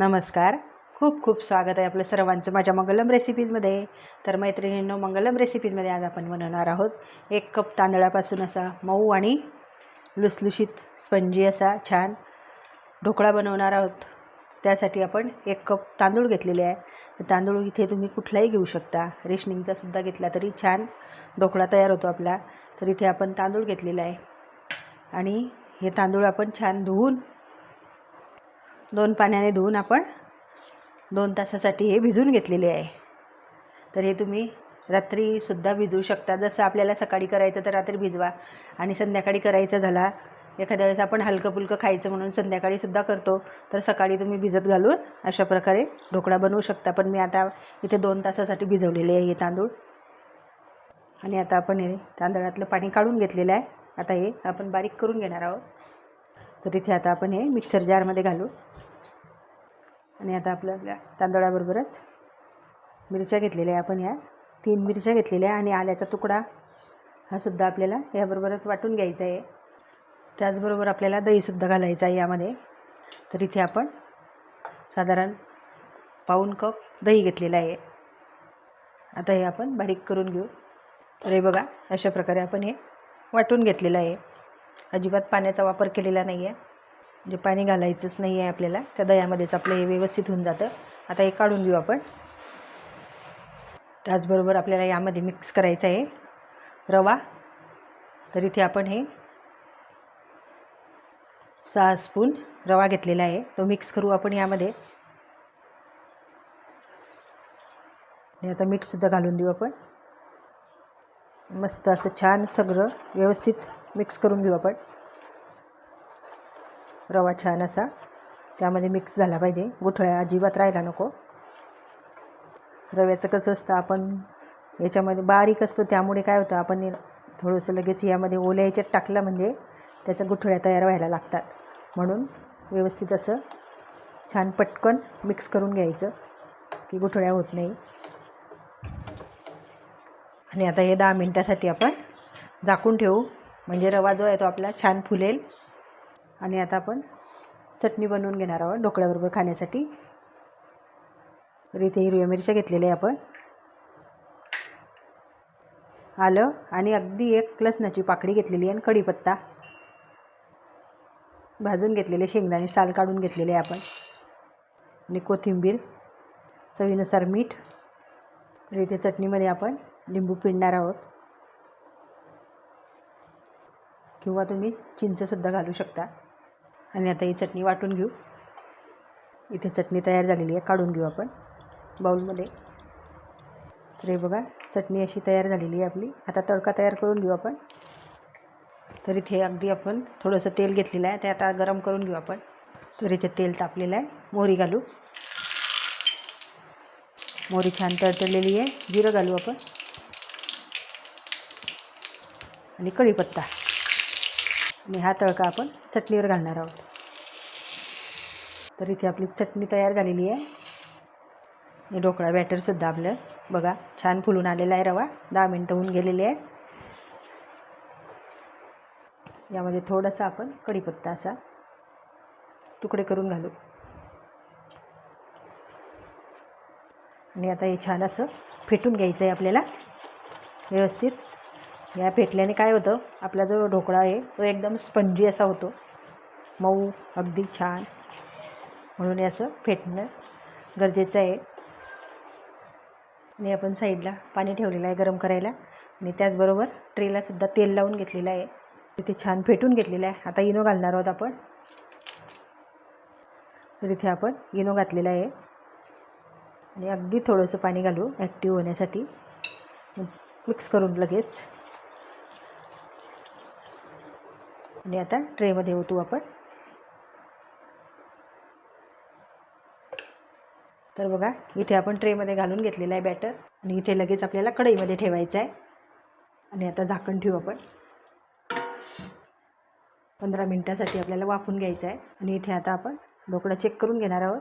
नमस्कार. खूप खूप स्वागत आहे आपलं सर्वांचं माझ्या मंगलम रेसिपीजमध्ये. तर मैत्रिणींनो मंगलम रेसिपीजमध्ये आज आपण बनवणार आहोत एक कप तांदळापासून असा मऊ आणि लुसलुशीत स्पंजी असा छान ढोकळा बनवणार आहोत. त्यासाठी आपण एक कप तांदूळ घेतलेले आहे. तर तांदूळ इथे तुम्ही कुठलाही घेऊ शकता. रेशनिंगचा सुद्धा घेतला तरी छान ढोकळा तयार होतो आपला. तर इथे आपण तांदूळ घेतलेला आहे. आणि हे तांदूळ आपण छान धुवून दोन पाण्याने धुवून आपण दोन तासासाठी हे भिजून घेतलेले आहे. तर हे तुम्ही रात्रीसुद्धा भिजवू शकता. जसं आपल्याला सकाळी करायचं तर रात्री भिजवा आणि संध्याकाळी करायचं झाला एखाद्या वेळेस आपण हलकं फुलकं खायचं म्हणून संध्याकाळीसुद्धा करतो तर सकाळी तुम्ही भिजत घालून अशा प्रकारे ढोकळा बनवू शकता. पण मी आता इथे दोन तासासाठी भिजवलेले आहे हे तांदूळ. आणि आता आपण हे तांदळातलं पाणी काढून घेतलेलं आहे. आता हे आपण बारीक करून घेणार आहोत. तर इथे आता आपण हे मिक्सर जारमध्ये घालू. आणि आता आपलं आपल्या तांदळाबरोबरच मिरच्या घेतलेल्या आहे आपण या तीन मिरच्या घेतलेल्या आहे आणि आल्याचा तुकडा हा सुद्धा आपल्याला याबरोबरच वाटून घ्यायचा आहे. त्याचबरोबर आपल्याला दहीसुद्धा घालायचं आहे यामध्ये. तर इथे आपण साधारण पाऊन कप दही घेतलेलं आहे. आता हे आपण बारीक करून घेऊ. तर हे बघा अशा प्रकारे आपण हे वाटून घेतलेलं आहे. अजिबात पाण्याचा वापर केलेला नाही आहे म्हणजे पाणी घालायचंच नाही आहे आपल्याला. त्या दह्यामध्येच आपलं हे व्यवस्थित होऊन जातं. आता हे काढून घेऊ आपण. त्याचबरोबर आपल्याला यामध्ये मिक्स करायचं आहे. रवा. तर इथे आपण हे सहा स्पून रवा घेतलेला आहे. तो मिक्स करू आपण यामध्ये. आणि आता मीठसुद्धा घालून देऊ आपण. मस्त असं छान सगळं व्यवस्थित मिक्स करून घेऊ आपण. रवा छान असा. त्यामध्ये मिक्स झाला पाहिजे. गुठळ्या अजिबात राहायला नको. रव्याचं कसं असतं आपण याच्यामध्ये बारीक असतो त्यामुळे काय होतं आपण थोडंसं लगेच यामध्ये ओल्या याच्यात टाकलं म्हणजे त्याच्या गुठळ्या तयार व्हायला लागतात. म्हणून व्यवस्थित असं छान पटकन मिक्स करून घ्यायचं की गुठळ्या होत नाही. आणि आता हे दहा मिनटासाठी आपण झाकून ठेवू. म्हणजे रवा जो आहे तो आपला छान फुलेल. आणि आता आपण चटणी बनवून घेणार आहोत ढोकळ्याबरोबर खाण्यासाठी. तर इथे हिरव्या मिरच्या घेतलेल्या आहे आपण. आलं आणि अगदी एक लसणाची पाकळी घेतलेली आहे आणि कढीपत्ता. भाजून घेतलेले शेंगदाणे साल काढून घेतलेले आहे आपण. आणि कोथिंबीर चवीनुसार मीठ. तर इथे चटणीमध्ये आपण लिंबू पिळणार आहोत. किंवा तुम्ही चिंचसुद्धा घालू शकता. आणि आता ही चटणी वाटून घेऊ. इथे चटणी तयार झालेली आहे काढून घेऊ आपण बाऊलमध्ये तर हे बघा चटणी अशी तयार झालेली आहे आपली. आता तडका तयार करून घेऊ आपण. तर इथे अगदी आपण थोडंसं तेल घेतलेलं आहे. ते आता गरम करून घेऊ आपण. तर इथे तेल तापलेलं आहे. मोहरी घालू. मोहरी छान तडतडलेली आहे. जिरं घालू आपण. आणि कढीपत्ता. आणि हा तळका आपण चटणीवर घालणार आहोत. तर इथे आपली चटणी तयार झालेली आहे. ढोकळा बॅटरसुद्धा आपलं. बघा छान फुलून आलेला आहे रवा. दहा मिनटं होऊन गेलेली आहे. यामध्ये थोडासा आपण कढीपत्ता असा तुकडे करून घालू. आणि आता हे छान असं फेटून घ्यायचं आहे आपल्याला. व्यवस्थित. या फेटल्याने काय होतं? आपला जो ढोकळा आहे तो एकदम स्पंजी असा होतो. मऊ अगदी छान. म्हणून हे असं फेटणं गरजेचं आहे. आणि आपण साईडला पाणी ठेवलेलं आहे गरम करायला. आणि त्याचबरोबर ट्रेलासुद्धा तेल लावून घेतलेलं आहे. तिथे छान फेटून घेतलेलं आहे. आता इनो घालणार आहोत आपण. तर इथे आपण इनो घातलेला आहे. आणि अगदी थोडंसं पाणी घालू ॲक्टिव्ह होण्यासाठी. मिक्स करून लगेच. आणि आता ट्रेमध्ये ओतू आपण. तर बघा इथे आपण ट्रेमध्ये घालून घेतलेलं आहे बॅटर. आणि इथे लगेच आपल्याला कढईमध्ये ठेवायचं आहे. आणि आता झाकण ठेवू आपण. पंधरा मिनटासाठी आपल्याला वाफून घ्यायचं आहे. आणि इथे आता आपण ढोकळा चेक करून घेणार आहोत.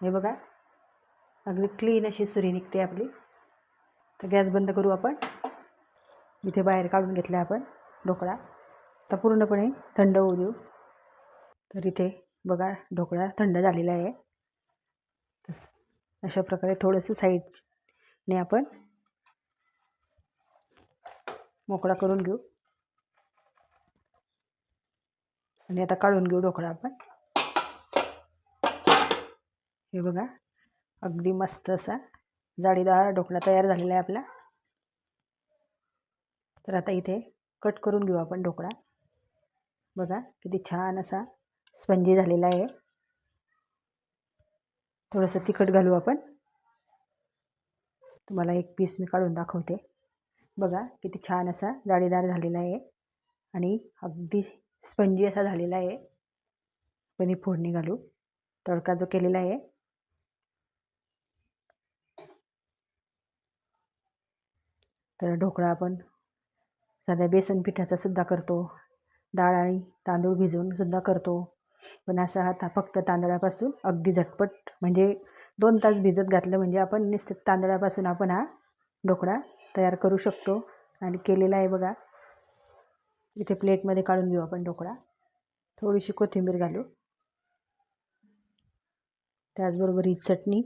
हे बघा अगदी क्लीन अशी सुरी निघते आपली. तर गॅस बंद करू आपण. इथे बाहेर काढून घेतला आपण ढोकळा आता पूर्णपणे थंड होऊ देऊ. तर इथे बघा ढोकळा थंड झालेला आहे. तस अशा प्रकारे थोडंसं साईडने आपण मोकळा करून घेऊ. आणि आता काढून घेऊ ढोकळा आपण. हे बघा अगदी मस्त असा जाडीदार ढोकळा तयार झालेला आहे आपला. तर आता इथे कट करून घेऊ आपण ढोकळा. बघा किती छान असा स्पंजी झालेला आहे. थोडंसं तिखट घालू आपण. तुम्हाला एक पीस मी काढून दाखवते. बघा किती छान असा जाळीदार झालेला आहे. आणि अगदी स्पंजी असा झालेला आहे. पण ही फोडणी घालू. तडका जो केलेला आहे. तर ढोकळा आपण साध्या बेसन पिठाचा सुद्धा करतो. डाळ आणि तांदूळ भिजवून सुद्धा करतो. पण असा आता फक्त तांदळापासून अगदी झटपट म्हणजे दोन तास भिजत घातलं म्हणजे आपण निश्चित तांदळापासून आपण हा ढोकळा तयार करू शकतो. आणि केलेला आहे बघा. इथे प्लेटमध्ये काढून घेऊ आपण ढोकळा. थोडीशी कोथिंबीर घालू. त्याचबरोबर ही चटणी.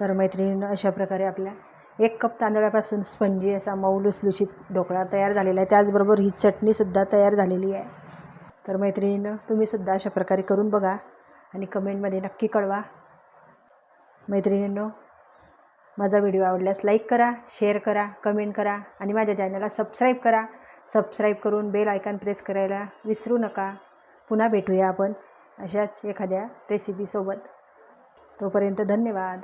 तर मैत्रिणीनं अशा प्रकारे आपल्या एक कप तांदळापासून स्पंजी असा मऊ लुसलुशीत ढोकळा तयार झालेला आहे. त्याचबरोबर ही चटणीसुद्धा तयार झालेली आहे. तर मैत्रिणीनं तुम्हीसुद्धा अशा प्रकारे करून बघा आणि कमेंटमध्ये नक्की कळवा. मैत्रिणींनो माझा व्हिडिओ आवडल्यास लाईक करा शेअर करा कमेंट करा आणि माझ्या चॅनलला सबस्क्राईब करा. सबस्क्राईब करून बेल आयकॉन प्रेस करायला विसरू नका. पुन्हा भेटूया आपण अशाच एखाद्या रेसिपीसोबत तोपर्यंत धन्यवाद.